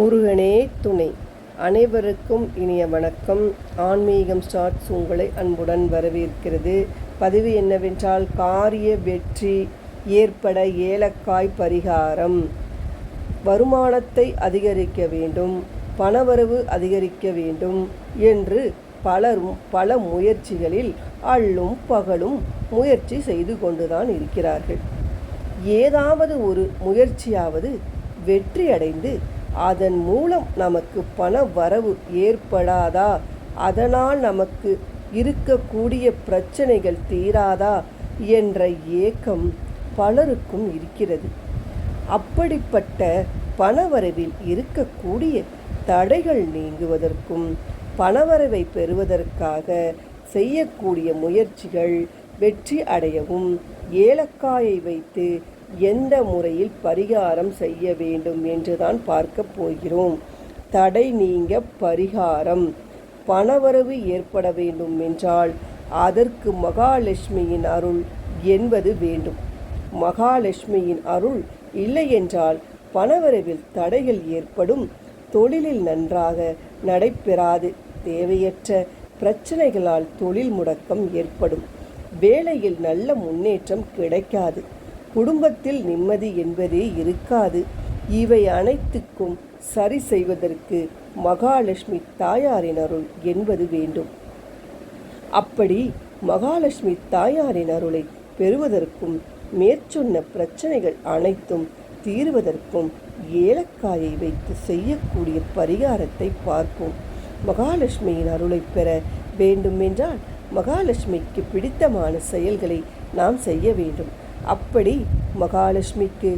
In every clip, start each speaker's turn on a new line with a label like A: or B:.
A: முருகனே துணை. அனைவருக்கும் இனிய வணக்கம். ஆன்மீகம் ஸ்டார்ட்ஸ் உங்களை அன்புடன் வரவேற்கிறது. பதிவு என்னவென்றால் காரிய வெற்றி ஏற்பட ஏலக்காய் பரிகாரம். வருமானத்தை அதிகரிக்க வேண்டும் பணவரவு அதிகரிக்க வேண்டும் என்று பலரும் பல முயற்சிகளில் அள்ளும் பகலும் முயற்சி செய்து கொண்டுதான் இருக்கிறார்கள். ஏதாவது ஒரு முயற்சியாவது வெற்றி அடைந்து அதன் மூலம் நமக்கு பண வரவு ஏற்படாதா? அதனால் நமக்கு இருக்கக்கூடிய பிரச்சனைகள் தீராதா? என்ற ஏக்கம் பலருக்கும் இருக்கிறது. அப்படிப்பட்ட பணவரவில் இருக்கக்கூடிய தடைகள் நீங்குவதற்கும் பணவரவை பெறுவதற்காக செய்யக்கூடிய முயற்சிகள் வெற்றி அடையவும் ஏலக்காயை வைத்து எந்த முறையில் பரிகாரம் செய்ய வேண்டும் என்றுதான் பார்க்க போகிறோம். தடை நீங்க பரிகாரம். பணவரவு ஏற்பட வேண்டும் என்றால் அதற்கு மகாலட்சுமியின் அருள் என்பது வேண்டும். மகாலட்சுமியின் அருள் இல்லை என்றால் பணவரவில் தடைகள் ஏற்படும். தொழிலில் நன்றாக நடைபெறாது. தேவையற்ற பிரச்சனைகளால் தொழில் முடக்கம் ஏற்படும். வேலையில் நல்ல முன்னேற்றம் கிடைக்காது. குடும்பத்தில் நிம்மதி என்பதே இருக்காது. இவை அனைத்துக்கும் சரி செய்வதற்கு மகாலட்சுமி தாயாரின் அருள் என்பது வேண்டும். அப்படி மகாலட்சுமி தாயாரின் அருளை பெறுவதற்கும் மேற்சொன்ன பிரச்சனைகள் அனைத்தும் தீர்வதற்கும் ஏலக்காயை வைத்து செய்யக்கூடிய பரிகாரத்தை பார்ப்போம். மகாலட்சுமியின் அருளை பெற வேண்டுமென்றால் மகாலட்சுமிக்கு பிடித்தமான செயல்களை நாம் செய்ய வேண்டும். அப்படி மகாலட்சுமிக்கு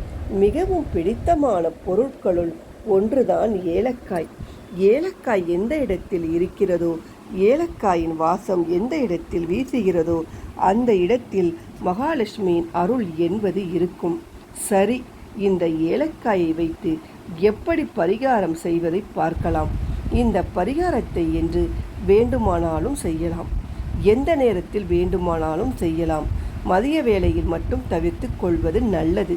A: மிகவும் பிடித்தமான பொருட்களுள் ஒன்றுதான் ஏலக்காய். ஏலக்காய் எந்த இடத்தில் இருக்கிறதோ ஏலக்காயின் வாசம் எந்த இடத்தில் வீசுகிறதோ அந்த இடத்தில் மகாலட்சுமியின் அருள் என்பது இருக்கும். சரி இந்த ஏலக்காயை வைத்து எப்படி பரிகாரம் செய்வதை பார்க்கலாம். இந்த பரிகாரத்தை என்று வேண்டுமானாலும் செய்யலாம். எந்த நேரத்தில் வேண்டுமானாலும் செய்யலாம். மதிய வேளையில் மட்டும் தவிர்த்து கொள்வது நல்லது.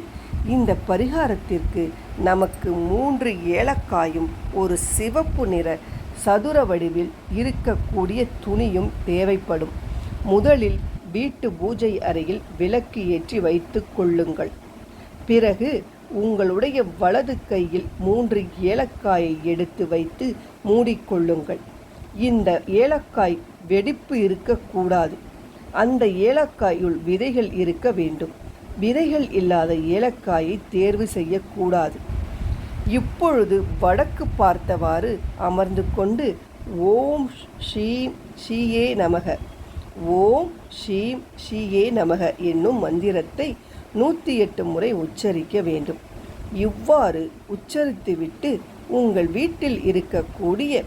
A: இந்த பரிகாரத்திற்கு நமக்கு மூன்று ஏலக்காயும் ஒரு சிவப்பு நிற சதுர வடிவில் இருக்கக்கூடிய துணியும் தேவைப்படும். முதலில் வீட்டு பூஜை அறையில் விளக்கு ஏற்றி வைத்து கொள்ளுங்கள். பிறகு உங்களுடைய வலது கையில் மூன்று ஏலக்காயை எடுத்து வைத்து மூடிக்கொள்ளுங்கள் இந்த ஏலக்காய் வெடிப்பு இருக்கக்கூடாது. அந்த ஏலக்காயுள் விதைகள் இருக்க வேண்டும். விதைகள் இல்லாத ஏலக்காயை தேர்வு செய்யக்கூடாது. இப்பொழுது வடக்கு பார்த்தவாறு அமர்ந்து கொண்டு ஓம் ஷீம் ஷீயே நமக. ஓம் ஷீம் ஷீயே நமக என்னும் மந்திரத்தை நூற்றி எட்டு முறை உச்சரிக்க வேண்டும். இவ்வாறு உச்சரித்துவிட்டு உங்கள் வீட்டில் இருக்கக்கூடிய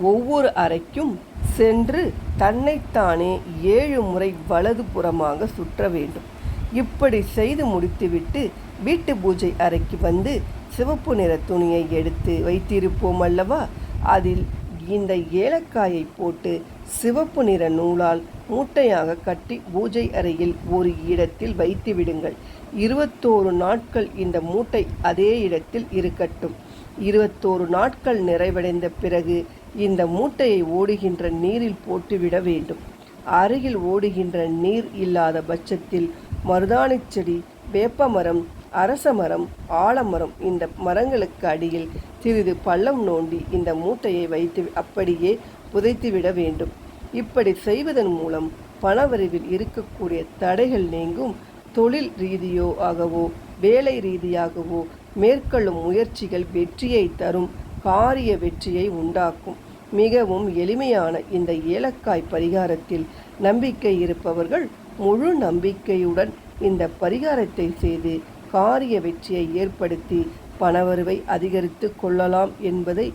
A: ஒவ்வொரு அறைக்கும் சென்று தன்னைத்தானே ஏழு முறை வலது புறமாக சுற்ற வேண்டும். இப்படி செய்து முடித்துவிட்டு வீட்டு பூஜை அறைக்கு வந்து சிவப்பு நிற துணியை எடுத்து வைத்திருப்போம் அல்லவா? அதில் இந்த ஏலக்காயை போட்டு சிவப்பு நிற நூலால் மூட்டையாக கட்டி பூஜை அறையில் ஒரு இடத்தில் வைத்து விடுங்கள். இருபத்தோரு நாட்கள் இந்த மூட்டை அதே இடத்தில் இருக்கட்டும். இருபத்தோரு நாட்கள் நிறைவடைந்த பிறகு இந்த மூட்டையை ஓடுகின்ற நீரில் போட்டுவிட வேண்டும். அருகில் ஓடுகின்ற நீர் இல்லாத பட்சத்தில் மருதாணி செடி வேப்பமரம் அரச மரம் ஆலமரம் இந்த மரங்களுக்கு அடியில் சிறிது பள்ளம் நோண்டி இந்த மூட்டையை வைத்து அப்படியே புதைத்துவிட வேண்டும். இப்படி செய்வதன் மூலம் பணவரிவில் இருக்கக்கூடிய தடைகள் நீங்கும். தொழில் ரீதியோ ஆகவோ வேலை ரீதியாகவோ மேற்கொள்ளும் முயற்சிகள் வெற்றியை தரும் காரிய வெற்றியை உண்டாக்கும். மிகவும் எளிமையான இந்த ஏலக்காய் பரிகாரத்தில் நம்பிக்கை இருப்பவர்கள் முழு நம்பிக்கையுடன் இந்த பரிகாரத்தை செய்து காரிய வெற்றியை ஏற்படுத்தி பணவருவை அதிகரித்து கொள்ளலாம் என்பதை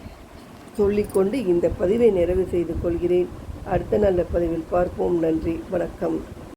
A: சொல்லிக்கொண்டு இந்த பதிவை நிறைவு செய்து கொள்கிறேன். அடுத்த நல்ல பதிவில் பார்ப்போம். நன்றி. வணக்கம்.